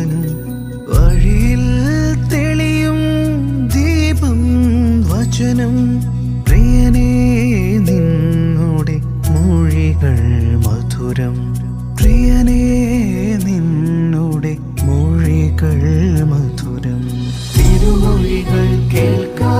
ദർശനം വഴിയിൽ തെളിയും ദീപം വചനം. പ്രിയനേ നിന്നോടെ മൊഴികൾ മധുരം. പ്രിയനേ നിന്നോടെ മൊഴികൾ മധുരം. തിരുമൊഴികൾ കേൾക്കാം.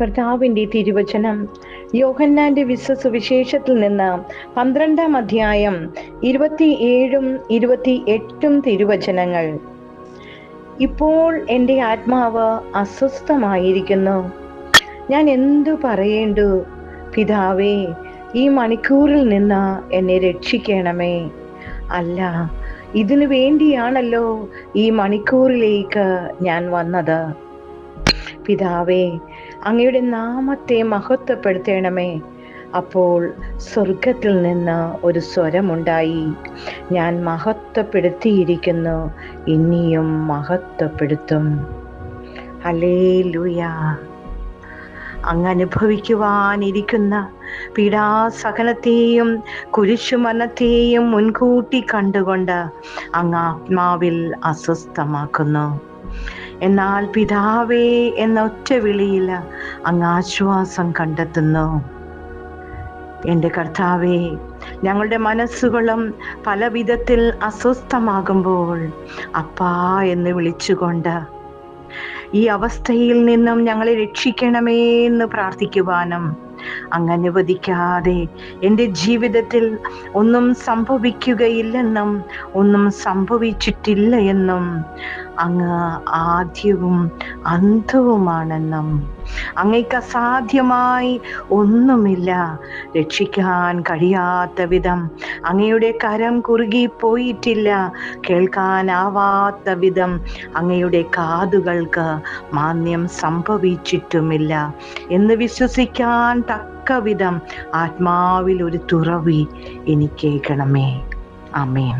കർത്താവിന്റെ തിരുവചനം. യോഹന്നാന്റെ വിശ്വസുവിശേഷത്തിൽ നിന്ന് പന്ത്രണ്ടാം അധ്യായം ഇരുപത്തിയേഴും ഇരുപത്തി എട്ടും തിരുവചനങ്ങൾ. ഇപ്പോൾ എന്റെ ആത്മാവ് അസ്വസ്ഥമായിരിക്കുന്നു. ഞാൻ എന്തു പറയേണ്ടു? പിതാവേ ഈ മണിക്കൂറിൽ നിന്ന് എന്നെ രക്ഷിക്കണമേ. അല്ല ഇതിനു വേണ്ടിയാണല്ലോ ഈ മണിക്കൂറിലേക്ക് ഞാൻ വന്നത്. പിതാവേ അങ്ങയുടെ നാമത്തെ മഹത്വപ്പെടുത്തേണമേ. അപ്പോൾ സ്വർഗത്തിൽ നിന്ന് ഒരു സ്വരമുണ്ടായി. ഞാൻ മഹത്വപ്പെടുത്തിയിരിക്കുന്നു ഇനിയും മഹത്വപ്പെടുത്തും. അലേ ലുയാ അങ്ങ് അനുഭവിക്കുവാനിരിക്കുന്ന പീഡാസഹനത്തെയും കുരിശുമരണത്തെയും മുൻകൂട്ടി കണ്ടുകൊണ്ട് അങ്ങ് ആത്മാവിൽ അസ്വസ്ഥമാക്കുന്നു. എന്നാൽ പിതാവേ എന്ന ഒറ്റ വിളിയിൽ അങ്ങ് ആശ്വാസം കണ്ടെത്തുന്നു. എന്റെ കർത്താവേ ഞങ്ങളുടെ മനസ്സുകളും പല വിധത്തിൽ അസ്വസ്ഥമാകുമ്പോൾ അപ്പാ എന്ന് വിളിച്ചുകൊണ്ട് ഈ അവസ്ഥയിൽ നിന്നും ഞങ്ങളെ രക്ഷിക്കണമേ എന്ന് പ്രാർത്ഥിക്കുവാനും അങ്ങ് അനുവദിക്കാതെ എന്റെ ജീവിതത്തിൽ ഒന്നും സംഭവിക്കുകയില്ലെന്നും ഒന്നും സംഭവിച്ചിട്ടില്ല എന്നും അങ്ങ് ആദ്യവും അന്തവുമാണെന്നും അങ്ങയ്ക്ക് അസാധ്യമായി ഒന്നുമില്ല. രക്ഷിക്കാൻ കഴിയാത്ത വിധം അങ്ങയുടെ കരം കുറുകി പോയിട്ടില്ല. കേൾക്കാനാവാത്ത വിധം അങ്ങയുടെ കാതുകൾക്ക് മാന്യം സംഭവിച്ചിട്ടുമില്ല എന്ന് വിശ്വസിക്കാൻ തക്ക വിധം ആത്മാവിൽ ഒരു തുറവി എനിക്കേക്കണമേ അമേൻ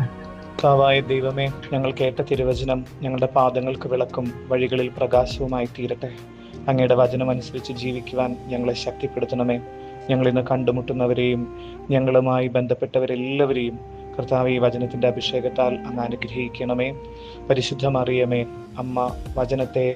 കർത്താവായ ദൈവമേ ഞങ്ങൾ കേട്ട തിരുവചനം ഞങ്ങളുടെ പാദങ്ങൾക്ക് വിളക്കും വഴികളിൽ പ്രകാശവുമായി തീരട്ടെ. അങ്ങയുടെ വചനം അനുസരിച്ച് ജീവിക്കുവാൻ ഞങ്ങളെ ശക്തിപ്പെടുത്തണമേ. ഞങ്ങൾ ഇന്ന് കണ്ടുമുട്ടുന്നവരെയും ഞങ്ങളുമായി ബന്ധപ്പെട്ടവരെല്ലാവരെയും കർത്താവ് ഈ വചനത്തിന്റെ അഭിഷേകത്താൽ അങ്ങ് അനുഗ്രഹിക്കണമേ. പരിശുദ്ധമറിയമേ അമ്മ വചനത്തെ